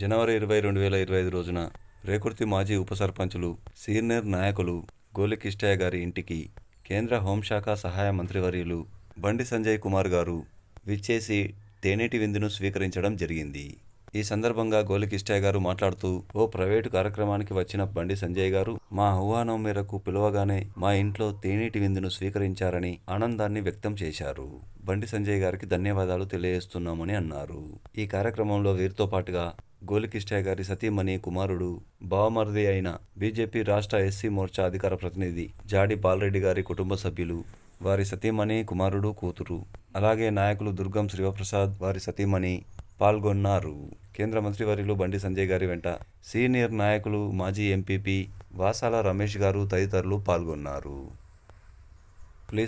జనవరి ఇరవై రెండు వేల ఇరవై ఐదు రోజున రేకుర్తి మాజీ ఉప సర్పంచులు సీనియర్ నాయకులు గోలికిష్టయ్య గారి ఇంటికి కేంద్ర హోంశాఖ సహాయ మంత్రివర్యులు బండి సంజయ్ కుమార్ గారు విచ్చేసి తేనేటి విందును స్వీకరించడం జరిగింది. ఈ సందర్భంగా గోలికిష్టయ్య గారు మాట్లాడుతూ ఓ ప్రైవేటు కార్యక్రమానికి వచ్చిన బండి సంజయ్ గారు మా ఆహ్వానం మేరకు పిలవగానే మా ఇంట్లో తేనీటి విందును స్వీకరించారని ఆనందాన్ని వ్యక్తం చేశారు. బండి సంజయ్ గారికి ధన్యవాదాలు తెలియజేస్తున్నామని అన్నారు. ఈ కార్యక్రమంలో వీరితో పాటుగా గోలికిష్టయ్య గారి సతీమణి కుమారుడు బావమరిది అయిన బీజేపీ రాష్ట్ర ఎస్సీ మోర్చా అధికార ప్రతినిధి జాడి బాలరెడ్డి గారి కుటుంబ సభ్యులు వారి సతీమణి కుమారుడు కూతురు అలాగే నాయకులు దుర్గం శివప్రసాద్ వారి సతీమణి పాల్గొన్నారు. కేంద్ర మంత్రివర్యులు బండి సంజయ్ గారి వెంట సీనియర్ నాయకులు మాజీ ఎంపీపీ వాసాల రమేష్ గారు తదితరులు పాల్గొన్నారు. ప్లీజ్